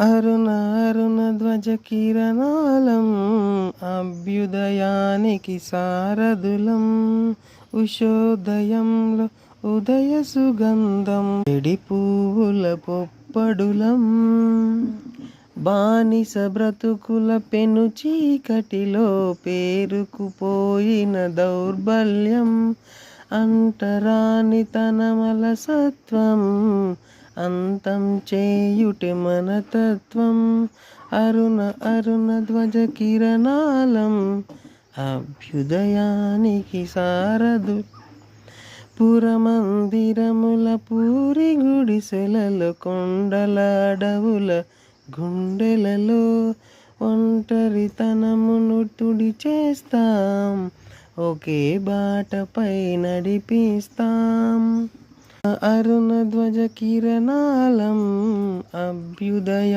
అరుణ అరుణ ధ్వజ కిరణాలం అభ్యుదయానికి సారథులం ఉషోదయంలో ఉదయ సుగంధం ఎడి పువ్వుల పొప్పడులం. బానిస బ్రతుకుల పెను చీకటిలో పేరుకుపోయిన దౌర్బల్యం అంటరాని తనమల సత్వం అంతం చేయుటి మన తత్వం. అరుణ అరుణ ధ్వజ కిరణాలం అభ్యుదయానికి సారదు. పురమందిరముల పూరి గుడిసెలలో కొండల అడవుల గుండెలలో ఒంటరితనమును తుడి చేస్తాం. ఒకే బాటపై నడిపిస్తాం. అరుణ ధ్వజ కిరణాలం అభ్యుదయ